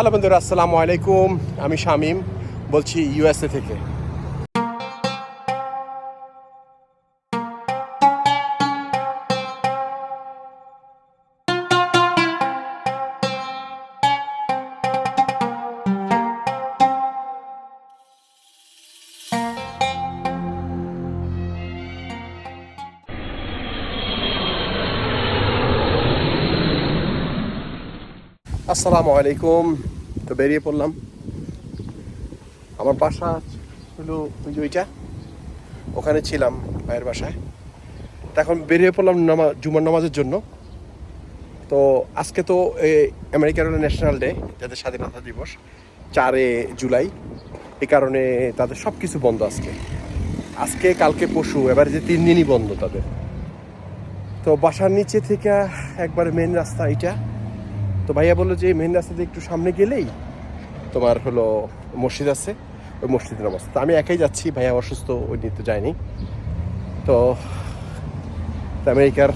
Hello বন্ধুরা আসসালামু আলাইকুম। আমি শামিম বলছি ইউএসএ থেকে। আসসালামু আলাইকুম। তো বেরিয়ে পড়লাম। আমার বাসা হলো ওই যে ওইটা ওখানে ছিলাম ভাইয়ের বাসায়। তো এখন বেরিয়ে পড়লাম নামা জুমার নামাজের জন্য। তো আজকে তো এ, আমেরিকার ন্যাশনাল ডে যাদের স্বাধীনতা দিবস চারে জুলাই। এই কারণে তাদের সব কিছু বন্ধ আজকে। আজকে কালকে পশু এবারে যে তিন দিনই বন্ধ তাদের। তো বাসার নিচে থেকে একবার মেন রাস্তা এটা তো ভাইয়া বলল যে মেন রাস্তা দিয়ে একটু সামনে গেলেই তোমার হলো মসজিদ আছে, ওই মসজিদের তো আমি একাই যাচ্ছি, ভাইয়া অসুস্থ, ওই নিতে যায়নি। তো তো আমেরিকার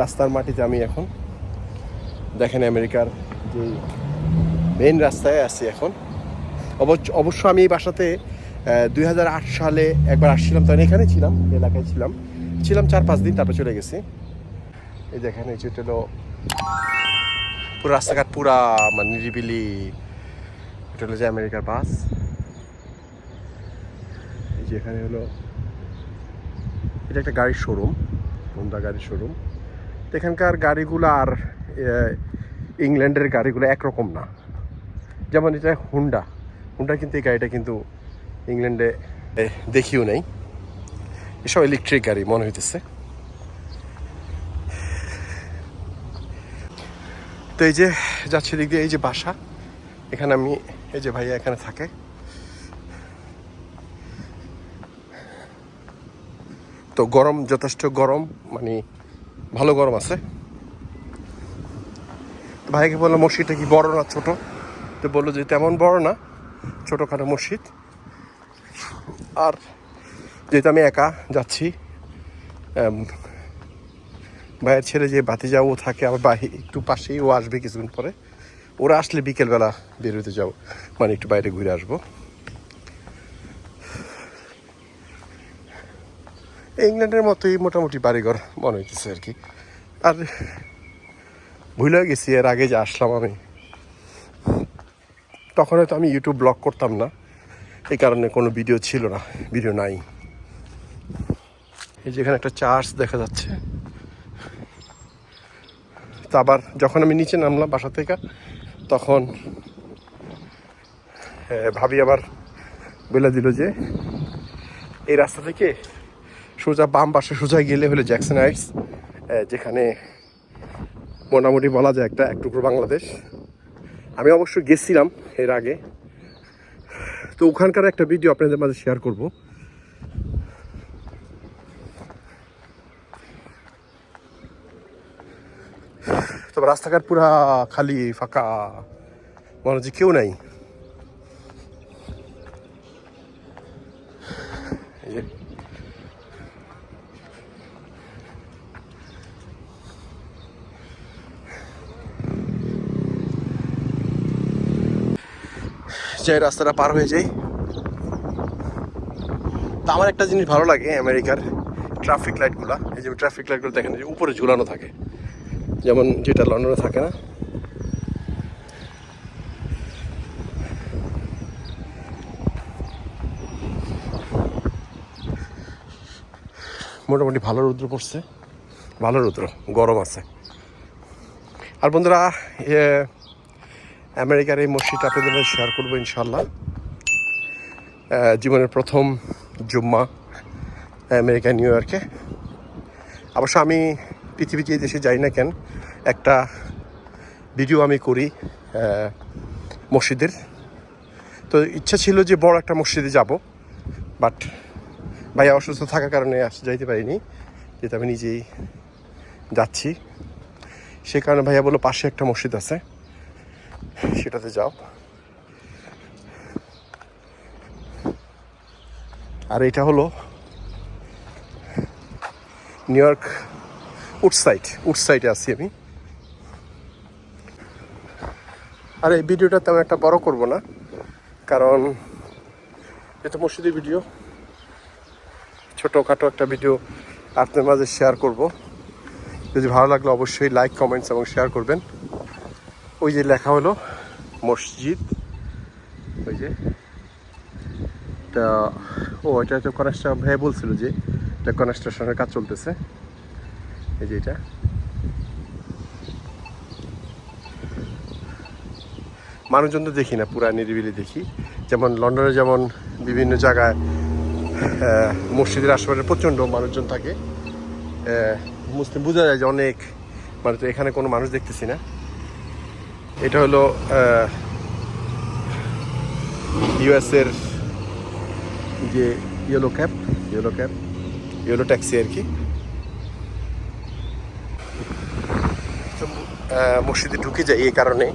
রাস্তার মাটিতে আমি এখন, দেখেন আমেরিকার যে মেন রাস্তায় আছি এখন। অবশ্য অবশ্য আমি এই বাসাতে দুই হাজার আট সালে একবার আসছিলাম তখন এখানে ছিলাম এলাকায় ছিলাম। ছিলাম চার পাঁচ দিন, তারপর চলে গেছি। এই দেখেন, এই হলো পুরো রাস্তাঘাট পুরা মানে নিরিবিলি। এটা হলো যে আমেরিকার বাস। এই যে এখানে হলো এটা একটা গাড়ির শোরুম হোন্ডা গাড়ির শোরুম তো এখানকার গাড়িগুলো আর ইংল্যান্ডের গাড়িগুলো একরকম না। যেমন এটা হুন্ডা হুন্ডা কিন্তু এই গাড়িটা কিন্তু ইংল্যান্ডে দেখিও নেই। এসব ইলেকট্রিক গাড়ি মনে হইতেছে। তো এই যে যাচ্ছি দিক দিয়ে, এই যে বাসা। এখানে আমি, এই যে ভাইয়া এখানে থাকে। তো গরম, যথেষ্ট গরম মানে ভালো গরম আছে। ভাইকে বললাম, মসজিদটা কি বড় না ছোট? তো বলল যে তেমন বড় না, ছোটোখাটো মসজিদ। আর যেহেতু আমি একা যাচ্ছি ভাইয়ের ছেলে যে বাতিজা ও থাকে, আমার বাহি একটু পাশেই, ও আসবে কিছুদিন পরে। ওরা আসলে বিকেলবেলা বের বেরোতে যাও। মানে একটু বাইরে ঘুরে আসব। ইংল্যান্ডের মতোই মোটামুটি বাড়িঘর মনে হইতেছে আর কি। আর ভুলে গেছি, এর আগে যে আসলাম আমি। তখন হয়তো আমি ইউটিউব ব্লগ করতাম না। এই কারণে কোনো ভিডিও ছিল না, ভিডিও নাই। এই যেখানে একটা চার্চ দেখা যাচ্ছে। তো আবার যখন আমি নিচে নামলাম বাসা থেকে, তখন ভাবি আবার বলে দিল যে, এই রাস্তা থেকে সোজা বাম পাশে সোজা গেলে হলো জ্যাকসন হাইটস যেখানে মোটামুটি বলা যায় একটা, এক টুকরো বাংলাদেশ। আমি অবশ্য গেছিলাম এর আগে। তো ওখানকার একটা ভিডিও আপনাদের মাঝে শেয়ার করব। রাস্তাঘাট পুরা খালি, ফাঁকা। মনে হচ্ছে কেউ নাই। যে। রাস্তাটা পার হয়ে যাই। তা আমার একটা জিনিস ভালো লাগে আমেরিকার ট্রাফিক লাইটগুলো এই যে ট্রাফিক লাইটগুলো দেখেন উপরে ঝুলানো থাকে। যেমন যেটা লন্ডনে থাকে না। মোটামুটি ভালো রৌদ্র পড়ছে। ভালো রৌদ্র, গরম আছে। আর বন্ধুরা আমেরিকার এই মসজিদটা আপনাদের শেয়ার করব ইনশাল্লাহ জীবনের প্রথম জুম্মা আমেরিকা নিউ ইয়র্কে। অবশ্য আমি পৃথিবী যে দেশে যাই না কেন, একটা ভিডিও আমি করি মসজিদের। তো ইচ্ছা ছিল যে বড় একটা মসজিদে যাব বাট ভাইয়া অসুস্থ থাকার কারণে যাইতে পারিনি, যেহেতু আমি নিজেই যাচ্ছি। সে কারণে ভাইয়া বলল, পাশে একটা মসজিদ আছে, সেটাতে যাও। আর এটা হলো নিউ ইয়র্ক উড সাইড উড সাইডে আছি আমি। আর এই ভিডিওটা তেমন একটা বড় করব না, কারণ এটা মসজিদের ভিডিও। ছোটোখাটো একটা ভিডিও আপনার মাঝে শেয়ার করব। যদি ভালো লাগলে অবশ্যই লাইক কমেন্টস এবং শেয়ার করবেন। ওই যে লেখা হলো, মসজিদ। ওই যে তা ও, এটা তো কনস্ট্রাকশন ভাই বলছিল যে এটা কনস্ট্রাকশনের কাজ চলতেছে। এই যে এটা। মানুষজন তো দেখি না, পুরা নিরিবিলি দেখি। যেমন লন্ডনে যেমন বিভিন্ন জায়গায় মসজিদের আশেপাশে প্রচণ্ড মানুষজন থাকে। মুসলিম বোঝা যায় যে অনেক মানে তো এখানে কোনো মানুষ দেখতেছি না। এটা হলো ইউএসের যে yellow cab yellow cab, yellow taxi আর কি তো, আহ, মসজিদে ঢুকে যাই এই কারণে।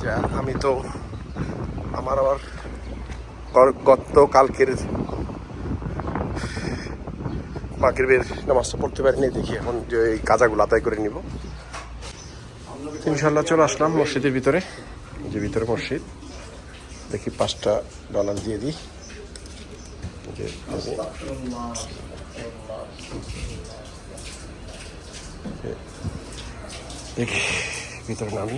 যে, আমি তো আমার আবার গত কালকের মাকের বের নামাজটা পড়তে পারিনি, দেখি এখন যে এই কাজাগুলো আদায় করে নিব। ইনশাল্লাহ চলে আসলাম মসজিদের ভিতরে যে ভিতরে মসজিদ। দেখি পাঁচটা ডলার দিয়ে দিই। আমি- দেখি ভিতরে নামি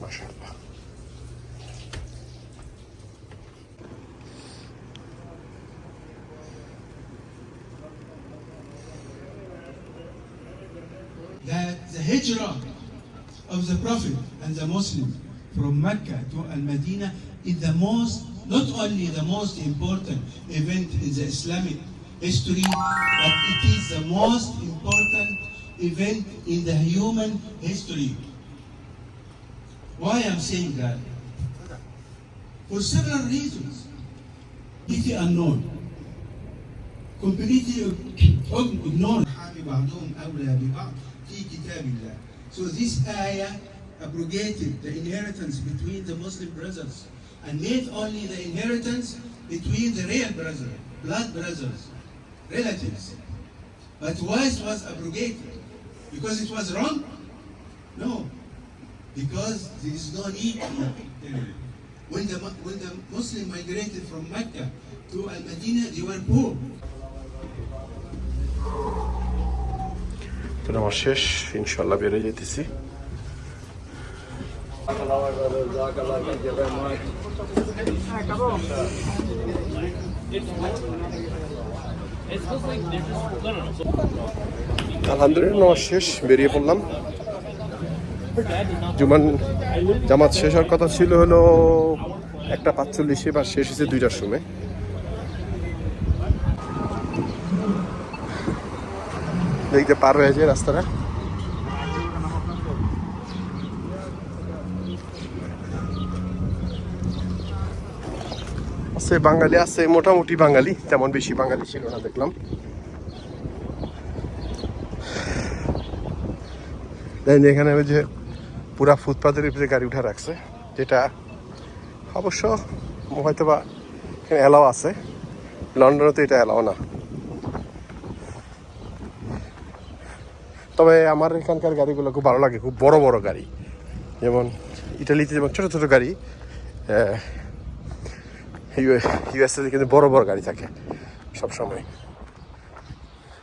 মাশাআল্লাহ that the hijrah of the Prophet and the Muslim from Mecca to Al Medina is the most, not only the most important event in the Islamic history, but it is the most important event in the human history. Why I'm saying that? For several reasons. It is unknown. Completely ignored. So this ayah abrogated the inheritance between the Muslim brothers and made only the inheritance between the real brother, blood brothers, relatives. But why it was abrogated? Because it was wrong? No. Because there is no need to tell you. When the, Mu- when the Muslim migrated from Mecca to Al-Medina, they were poor. তো আমার শেষ ইনশাল্লাহ বেড়ে যেতেছি আলহামদুলিল্লাহ, নামাজ শেষ, বেরিয়ে পড়লাম। জুমান জামাত শেষ হওয়ার কথা ছিল হলো একটা পাঁচচল্লিশে বা শেষ হয়েছে দুইটার সময়। দেখতে পার হয়েছে রাস্তাটা। আছে, বাঙালি আছে, মোটামুটি বাঙালি, তেমন বেশি বাঙালি ছিল না দেখলাম। এখানে ওই যে পুরা ফুটপাতের উপরে গাড়ি উঠা রাখছে, যেটা অবশ্য হয়তো বা এখানে অ্যালাও আছে। লন্ডনে তো এটা অ্যালাও না। তবে আমার এখানকার গাড়িগুলো খুব ভালো লাগে, খুব বড় বড় গাড়ি। যেমন ইটালিতে যেমন ছোটো ছোটো গাড়ি ইউএসএ কিন্তু বড় বড় গাড়ি থাকে সব সময়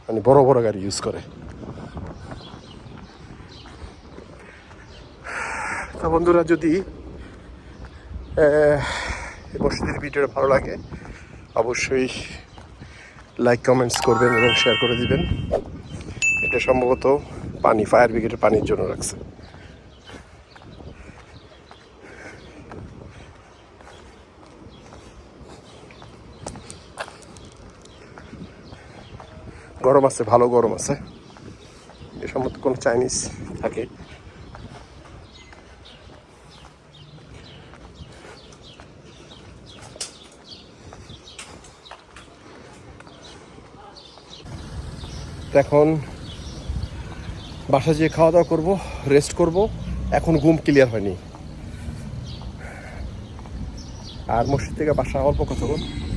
মানে বড় বড় গাড়ি ইউজ করে। তো বন্ধুরা, যদি মসজিদের ভিডিওটা ভালো লাগে, অবশ্যই লাইক কমেন্টস করবেন এবং শেয়ার করে দিবেন। এটা সম্ভবত পানি ফায়ার ব্রিগেডের পানির জন্য রাখছে। গরম আছে, ভালো গরম আছে। এ কোনো চাইনিজ থাকে। এখন বাসা যেয়ে খাওয়া দাওয়া করব রেস্ট করব। এখন ঘুম ক্লিয়ার হয়নি। আর মসজিদ থেকে বাসা অল্প কথা কতক্ষণ?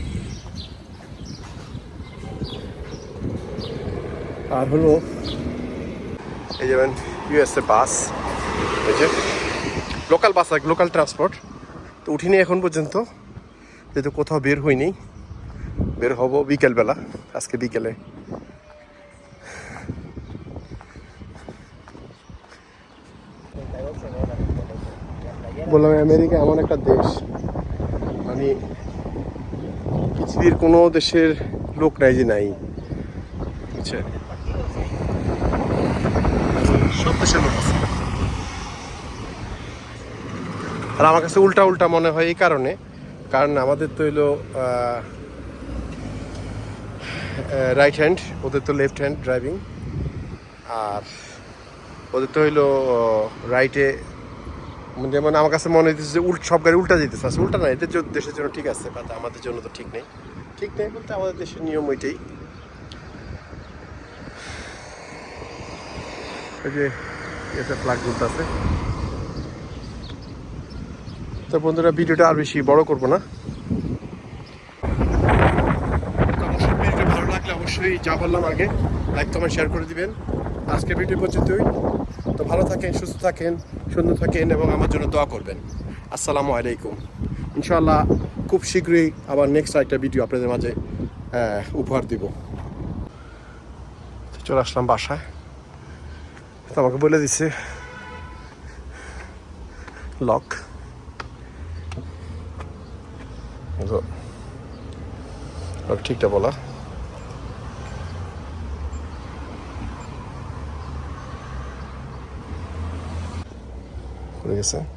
আর হলো এই যেমন ইউএসএ বাস এই যে লোকাল বাস আর লোকাল ট্রান্সপোর্ট তো উঠিনি এখন পর্যন্ত, যেহেতু কোথাও বের হইনি বের হব বিকেলবেলা, আজকে বিকেলে। বললাম, আমেরিকা এমন একটা দেশ মানে পৃথিবীর কোনো দেশের লোক নাই যে নাই, বুঝছেন? সব আছে আর আমার কাছে উল্টা উল্টা মনে হয় এই কারণে, কারণ আমাদের তো হইল রাইট হ্যান্ড ওদের তো লেফট হ্যান্ড ড্রাইভিং আর ওদের তো হইল রাইটে যেমন আমার কাছে মনে হইতেছে যে উল্ট, সব গাড়ি উল্টা যেতেছে আছে উল্টা না, এদের দেশের জন্য ঠিক আছে বাট আমাদের জন্য তো ঠিক নেই। ঠিক নেই বলতে আমাদের দেশের নিয়ম ওইটাই। ওই যে ফ্ল্যাগ আছে তো বন্ধুরা, ভিডিওটা আর বেশি বড় করব না। ভিডিওটা ভালো লাগলে অবশ্যই যা বললাম আগে লাইক কমেন্ট শেয়ার করে দিবেন। আজকের ভিডিও পর্যন্তই। তো ভালো থাকেন, সুস্থ থাকেন, সুন্দর থাকেন এবং আমার জন্য দোয়া করবেন। আসসালামু আলাইকুম। ইনশাআল্লাহ খুব শীঘ্রই আবার নেক্সট একটা ভিডিও আপনাদের মাঝে উপহার দিব। চলে আসলাম বাসায়। তো আমাকে বলে দিছে। লক লক ঠিকটা বলা। গেছে।